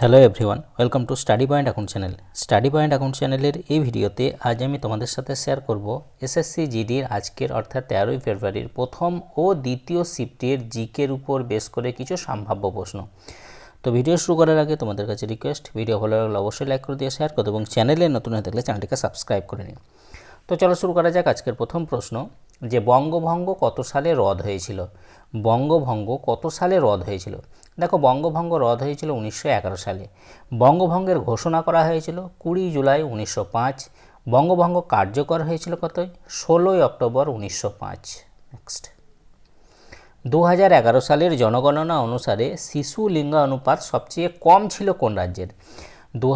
Hello everyone welcome to study point account channel study point account চ্যানেলের এই ভিডিওতে আজ আমি তোমাদের সাথে শেয়ার করব এসএসসি জিডির আজকের অর্থাৎ তেরোই ফেব্রুয়ারির প্রথম ও দ্বিতীয় শিফটের জিকের উপর বেস করে কিছু সম্ভাব্য প্রশ্ন। তো ভিডিও শুরু করার আগে তোমাদের কাছে রিকোয়েস্ট ভিডিও ভালো লাগলে অবশ্যই লাইক করে দিয়ে শেয়ার করো এবং চ্যানেলে নতুন হয়ে থাকলে চ্যানেলটিকে সাবস্ক্রাইব করে নিন তো চলো শুরু করা যাক আজকের প্রথম প্রশ্ন। যে বঙ্গভঙ্গ কত সালে রদ হয়েছিল? বঙ্গভঙ্গ কত সালে রদ হয়েছিল? দেখো, বঙ্গভঙ্গ রদ হয়েছিল উনিশশো এগারো সালে। বঙ্গভঙ্গের ঘোষণা করা হয়েছিল কুড়ি জুলাই উনিশশো পাঁচ। বঙ্গভঙ্গ কার্যকর হয়েছিল কত ষোলোই অক্টোবর উনিশশো পাঁচ। নেক্সট দু সালের জনগণনা অনুসারে শিশু লিঙ্গানুপাত সবচেয়ে কম ছিল কোন রাজ্যের? দু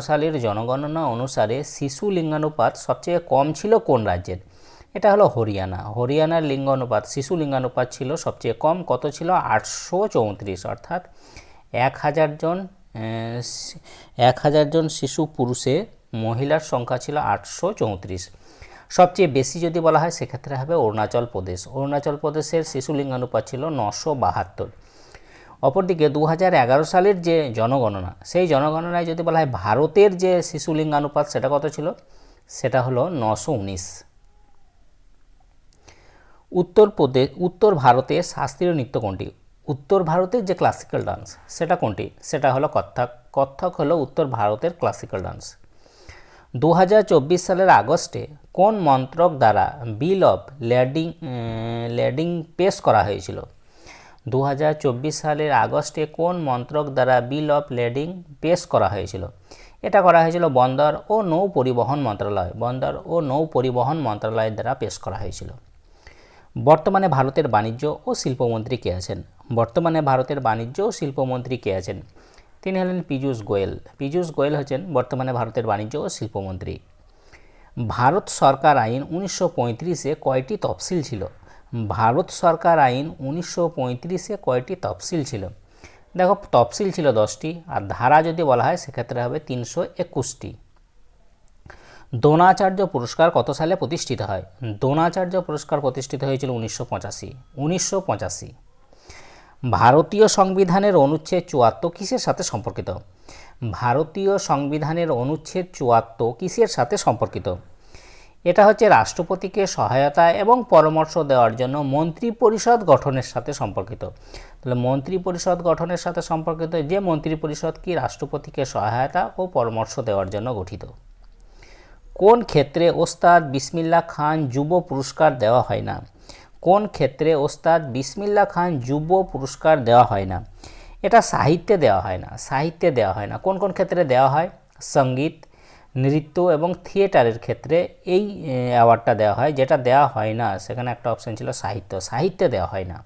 সালের জনগণনা অনুসারে শিশু লিঙ্গানুপাত সবচেয়ে কম ছিল কোন রাজ্যের? এটা হলো হরিয়ানা। হরিয়ানার লিঙ্গানুপাত, শিশু লিঙ্গানুপাত ছিল সবচেয়ে কম। কত ছিল? আটশো চৌত্রিশ, অর্থাৎ এক হাজার জন এক হাজার জন শিশু পুরুষে মহিলার সংখ্যা ছিল আটশো চৌত্রিশ। সবচেয়ে বেশি যদি বলা হয়, সেক্ষেত্রে হবে অরুণাচল প্রদেশ। অরুণাচল প্রদেশের শিশু লিঙ্গানুপাত ছিল নশো বাহাত্তর। অপরদিকে দু হাজার এগারো সালের যে জনগণনা, সেই জনগণনায় যদি বলা হয়, ভারতের যে শিশু লিঙ্গানুপাত, সেটা কত ছিল? সেটা হলো নশো উনিশ। উত্তরপ্রদেশ উত্তর ভারতের শাস্ত্রীয় নৃত্য কোনটি? উত্তর ভারতের যে ক্লাসিক্যাল ডান্স সেটা কোনটি? সেটা হলো কত্থক। কত্থক হলো উত্তর ভারতের ক্লাসিক্যাল ডান্স দু হাজার চব্বিশ সালের আগস্টে কোন মন্ত্রক দ্বারা বিল অফ ল্যাডিং ল্যাডিং পেশ করা হয়েছিল? দু হাজার চব্বিশ সালের আগস্টে কোন মন্ত্রক দ্বারা বিল অফ ল্যাডিং পেশ করা হয়েছিল? এটা করা হয়েছিল বন্দর ও নৌ পরিবহন মন্ত্রণালয় বন্দর ও নৌ পরিবহন মন্ত্রণালয়ের দ্বারা পেশ করা হয়েছিল। বর্তমানে ভারতের বাণিজ্য ও শিল্পমন্ত্রী কে আছেন? বর্তমানে ভারতের বাণিজ্য ও শিল্পমন্ত্রী কে আছেন? তিনি হলেন পীযূষ গোয়েল। পীযূষ গোয়েল হচ্ছেন বর্তমানে ভারতের বাণিজ্য ও শিল্পমন্ত্রী। ভারত সরকার আইন উনিশশো পঁয়ত্রিশে কয়টি তফসিল ছিল? ভারত সরকার আইন উনিশশো পঁয়ত্রিশে কয়টি তফসিল ছিল? দেখো, তফসিল ছিল দশটি, আর ধারা যদি বলা হয়, সেক্ষেত্রে হবে তিনশো একুশটি। দ্রোণাচার্য পুরস্কার কত সালে প্রতিষ্ঠিত হয়? দ্রোণাচার্য পুরস্কার প্রতিষ্ঠিত হয়েছিল উনিশশো পঁচাশি। উনিশশো পঁচাশি। ভারতীয় সংবিধানের অনুচ্ছেদ চুয়াত্তর কিসের সাথে সম্পর্কিত? ভারতীয় সংবিধানের অনুচ্ছেদ চুয়াত্তর কিসের সাথে সম্পর্কিত? এটা হচ্ছে রাষ্ট্রপতিকে সহায়তা এবং পরামর্শ দেওয়ার জন্য মন্ত্রী পরিষদ গঠনের সাথে সম্পর্কিত। তাহলে মন্ত্রী পরিষদ গঠনের সাথে সম্পর্কিত যে মন্ত্রী পরিষদ কি রাষ্ট্রপতিকে সহায়তা ও পরামর্শ দেওয়ার জন্য গঠিত? কোন ক্ষেত্রে ওস্তাদ বিসমিল্লা খান যুব পুরস্কার দেওয়া হয় না? কোন ক্ষেত্রে ওস্তাদ বিসমিল্লা খান যুব পুরস্কার দেওয়া হয় না? এটা সাহিত্যে দেওয়া হয় না, সাহিত্যে দেওয়া হয় না। কোন কোন ক্ষেত্রে দেওয়া হয়? সংগীত, নৃত্য এবং থিয়েটারের ক্ষেত্রে এই অ্যাওয়ার্ডটা দেওয়া হয়। যেটা দেওয়া হয় না, সেখানে একটা অপশন ছিল সাহিত্য। সাহিত্যে দেওয়া হয় না।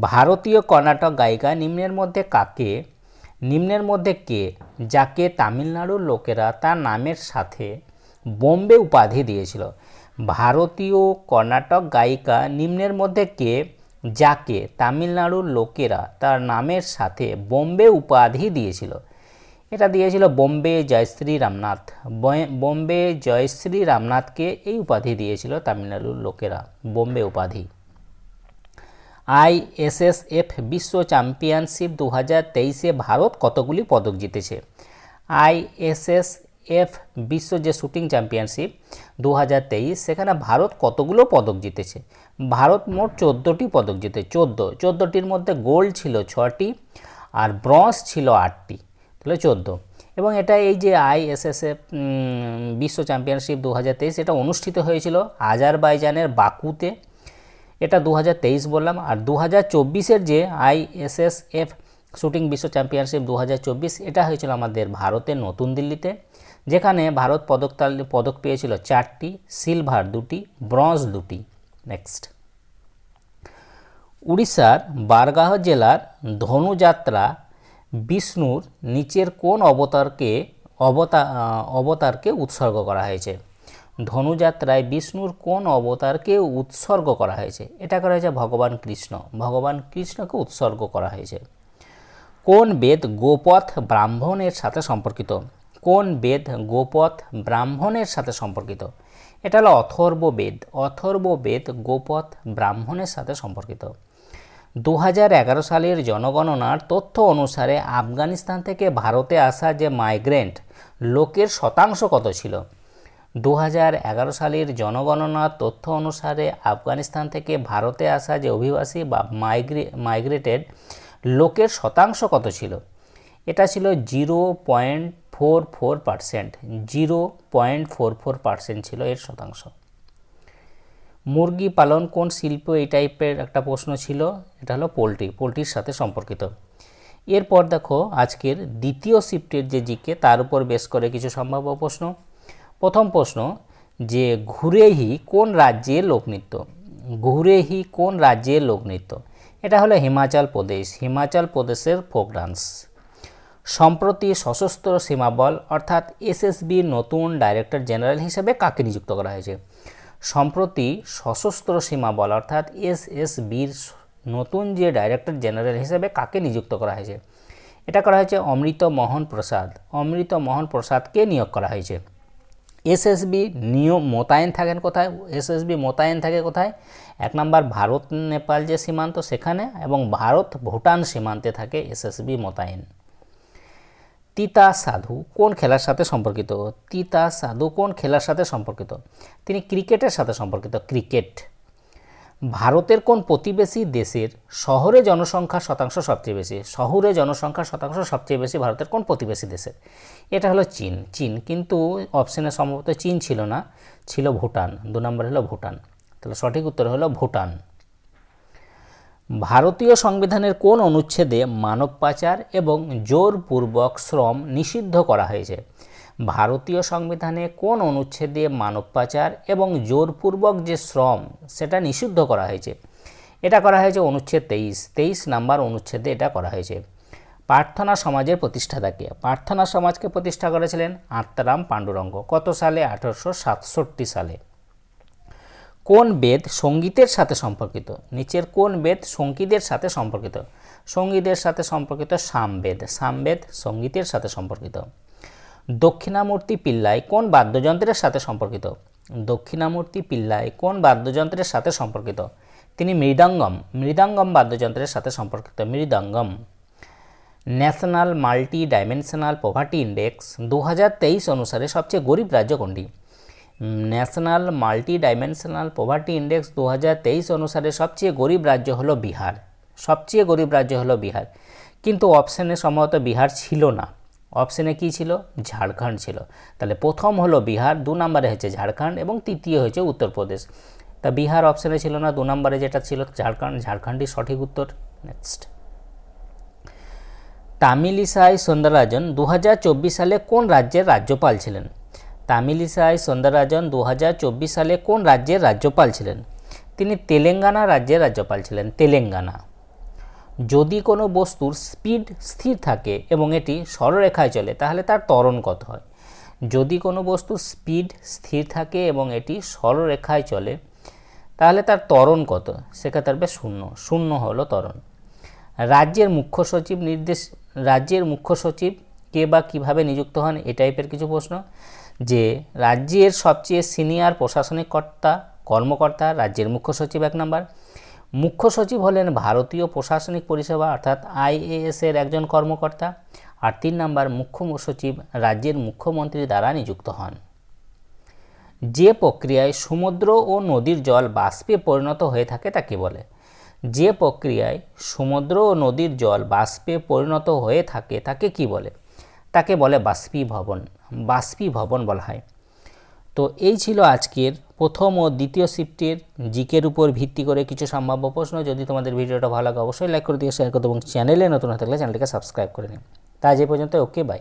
ভারতীয় কর্ণাটক গায়িকা নিম্নের মধ্যে কাকে নিম্নের মধ্যে কে, যাকে তামিলনাড়ুর লোকেরা তার নামের সাথে বোম্বে উপাধি দিয়েছিল। ভারতীয় কর্ণাটক গায়িকা নিম্নের মধ্যে কে, যাকে তামিলনাড়ুর লোকেরা তার নামের সাথে বোম্বে উপাধি দিয়েছিল। এটা দিয়েছিল বোম্বে জয়শ্রী রামনাথ। বোম্বে জয়শ্রী রামনাথকে এই উপাধি দিয়েছিল তামিলনাড়ুর লোকেরা, বোম্বে উপাধি। আইএসএসএফ বিশ্ব চ্যাম্পিয়নশিপ দু হাজার তেইশে ভারত কতগুলি পদক জিতেছে? আইএসএসএফ বিশ্ব যে শুটিং চ্যাম্পিয়নশিপ দু হাজার তেইশ, সেখানে ভারত কতগুলো পদক জিতেছে? ভারত মোট চোদ্দোটি পদক জিতে চোদ্দ। চোদ্দোটির মধ্যে গোল্ড ছিল ছটি আর ব্রঞ্জ ছিল আটটি, তাহলে চোদ্দ। এবং এটা এই যে আইএসএসএফ বিশ্ব চ্যাম্পিয়নশিপ দু হাজার তেইশ, এটা অনুষ্ঠিত হয়েছিল আজারবাইজানের বাকুতে। এটা দু হাজার তেইশ বললাম, আর দু হাজার যে আইএসএসএফ শুটিং বিশ্ব চ্যাম্পিয়নশিপ দু হাজার চব্বিশ, এটা হয়েছিল আমাদের ভারতের নতুন দিল্লিতে, যেখানে ভারত পদক পদক পেয়েছিল চারটি, সিলভার দুটি, ব্রঞ্জ দুটি। নেক্সট উড়িষ্যার বারগাহ জেলার ধনুযাত্রা বিষ্ণুর নিচের কোন অবতারকে, অবতা অবতারকে উৎসর্গ করা হয়েছে? ধনুযাত্রায় বিষ্ণুর কোন অবতারকে উৎসর্গ করা হয়েছে? এটা করা হয়েছে ভগবান কৃষ্ণ। ভগবান কৃষ্ণকে উৎসর্গ করা হয়েছে। কোন বেদ গোপথ ব্রাহ্মণের সাথে সম্পর্কিত? কোন বেদ গোপথ ব্রাহ্মণের সাথে সম্পর্কিত? এটা হলো অথর্ব বেদ। অথর্ব বেদ গোপথ ব্রাহ্মণের সাথে সম্পর্কিত। দু হাজার এগারো সালের জনগণনার তথ্য অনুসারে আফগানিস্তান থেকে ভারতে আসা যে মাইগ্রেন্ট, লোকের শতাংশ কত ছিল? দু হাজার এগারো সালের জনগণনার তথ্য অনুসারে আফগানিস্তান থেকে ভারতে আসা যে অভিবাসী বা মাইগ্রে, মাইগ্রেটেড লোকের শতাংশ কত ছিল? এটা ছিল zero point four four percent. Zero point four four percent ছিল এর শতাংশ। মুরগি পালন কোন শিল্প এই টাইপের একটা প্রশ্ন ছিল? এটা হলো পোলট্রি, পোলট্রির সাথে সম্পর্কিত। এরপর দেখো আজকের দ্বিতীয় শিফটের যে জিকে, তার উপর বেশ করে কিছু সম্ভাব্য প্রশ্ন। প্রথম প্রশ্ন, যে ঘুরেহি কোন রাজ্যের লোকনৃত্য? ঘুরেহি কোন রাজ্যের লোকনৃত্য? এটা হলো হিমাচল প্রদেশ, হিমাচল প্রদেশের ফোক ডান্স সম্প্রতি সশস্ত্র সীমাবল অর্থাৎ এসএসবির নতুন ডাইরেক্টর জেনারেল হিসেবে কাকে নিযুক্ত করা হয়েছে? সম্প্রতি সশস্ত্র সীমাবল অর্থাৎ এসএসবির নতুন যে ডাইরেক্টর জেনারেল হিসেবে কাকে নিযুক্ত করা হয়েছে? এটা করা হয়েছে অমৃত মোহন প্রসাদ। অমৃত মোহন প্রসাদকে নিয়োগ করা হয়েছে। এসএসবি নিয়ম মোতায়েন থাকেন কোথায়? এসএসবি মোতায়েন থাকে কোথায়? এক নম্বর ভারত নেপাল যে সীমান্ত সেখানে এবং ভারত ভুটান সীমান্তে থাকে এসএসবি মোতায়েন। তিতা সাধু কোন খেলার সাথে সম্পর্কিত? তিতা সাধু কোন খেলার সাথে সম্পর্কিত? তিনি ক্রিকেটের সাথে সম্পর্কিত, ক্রিকেট। ভারতের কোন প্রতিবেশী দেশের শহরে জনসংখ্যা শতাংশ সবচেয়ে বেশি? শহরে জনসংখ্যা শতাংশ সবচেয়ে বেশি ভারতের কোন প্রতিবেশী দেশের? এটা হলো চীন। চীন কিন্তু অপশানে সম্ভবত চীন ছিল না, ছিল ভুটান। দু নম্বর হলো ভুটান। তাহলে সঠিক উত্তর হলো ভুটান। ভারতীয় সংবিধানের কোন অনুচ্ছেদে মানব পাচার এবং জোরপূর্বক শ্রম নিষিদ্ধ করা হয়েছে? ভারতীয় সংবিধানে কোন অনুচ্ছেদে মানব পাচার এবং জোরপূর্বক যে শ্রম, সেটা নিষিদ্ধ করা হয়েছে? এটা করা হয়েছে অনুচ্ছেদ তেইশ। তেইশ নাম্বার অনুচ্ছেদে এটা করা হয়েছে। প্রার্থনা সমাজের প্রতিষ্ঠাতাকে। প্রার্থনা সমাজকে প্রতিষ্ঠা করেছিলেন আত্মারাম পাণ্ডুরঙ্গ। কত সালে? আঠারোশো সাতষট্টি সালে। কোন বেদ সঙ্গীতের সাথে সম্পর্কিত? নিচের কোন বেদ সঙ্গীতের সাথে সম্পর্কিত? সঙ্গীতের সাথে সম্পর্কিত সামবেদ। সামবেদ সঙ্গীতের সাথে সম্পর্কিত। দক্ষিণামূর্তি পিল্লাই কোন বাদ্যযন্ত্রের সাথে সম্পর্কিত? দক্ষিণামূর্তি পিল্লাই কোন বাদ্যযন্ত্রের সাথে সম্পর্কিত? তিনি মৃদাঙ্গম। মৃদাঙ্গম বাদ্যযন্ত্রের সাথে সম্পর্কিত। Mridangam. National multi dimensional poverty index দু হাজার তেইশ অনুসারে সবচেয়ে গরিব রাজ্য কোনটি? National multi dimensional poverty index দু হাজার তেইশ অনুসারে সবচেয়ে গরিব রাজ্য হলো বিহার। সবচেয়ে গরিব রাজ্য হলো বিহার। কিন্তু অপশানে সম্ভবত বিহার ছিল না। অপশানে কি ছিল? ঝাড়খণ্ড ছিল। তাহলে প্রথম হলো বিহার, দু নম্বরে হয়েছে ঝাড়খণ্ড এবং তৃতীয় হয়েছে উত্তরপ্রদেশ। তা বিহার অপশানে ছিল না, দু নম্বরে যেটা ছিল ঝাড়খণ্ড, ঝাড়খণ্ডই সঠিক উত্তর। নেক্সট তামিলিসাই সৌন্দররাজন দু সালে কোন রাজ্যের রাজ্যপাল ছিলেন? তামিলিসাই সৌন্দররাজন দু সালে কোন রাজ্যের রাজ্যপাল ছিলেন? তিনি তেলেঙ্গানা রাজ্যের রাজ্যপাল ছিলেন, তেলেঙ্গানা। যদি কোনো বস্তুর স্পিড স্থির থাকে এবং এটি সরলরেখায় চলে, তাহলে তার ত্বরণ কত হয়? যদি কোনো বস্তুর স্পিড স্থির থাকে এবং এটি সরলরেখায় চলে, তাহলে তার ত্বরণ কত? সেক্ষেত্রে হবে শূন্য। শূন্য হলো ত্বরণ। রাজ্যের মুখ্য সচিব নির্দেশ, রাজ্যের মুখ্য সচিব কে বা কীভাবে নিযুক্ত হন, এ টাইপের কিছু প্রশ্ন। যে, রাজ্যের সবচেয়ে সিনিয়র প্রশাসনিক কর্তা, কর্মকর্তা, রাজ্যের মুখ্য সচিব এক নম্বর। মুখ্য সচিব হলেন ভারতীয় প্রশাসনিক পরিষেবা, অর্থাৎ আইএএস এর একজন কর্মকর্তা। আর তিন নম্বর মুখ্য সচিব রাজ্যের মুখ্যমন্ত্রী দ্বারা নিযুক্ত হন। যে প্রক্রিয়ায় সমুদ্র ও নদীর জল বাষ্পে পরিণত হয়ে থাকে তাকে বলে? যে প্রক্রিয়ায় সমুদ্র ও নদীর জল বাষ্পে পরিণত হয়ে থাকে তাকে কি বলে? তাকে বলে বাষ্পীভবন বাষ্পীভবন বলা হয়। তো এই ছিল আজকের প্রথম ও দ্বিতীয় শিফটের জিকের উপর ভিত্তি করে কিছু সম্ভাব্য প্রশ্ন। যদি তোমাদের ভিডিওটা ভালো লাগে, অবশ্যই লাইক করে দিয়ে শেয়ার করতে এবং চ্যানেলে নতুন হয়ে থাকলে চ্যানেলটিকে সাবস্ক্রাইব করে নিন তা যে পর্যন্ত ওকে বাই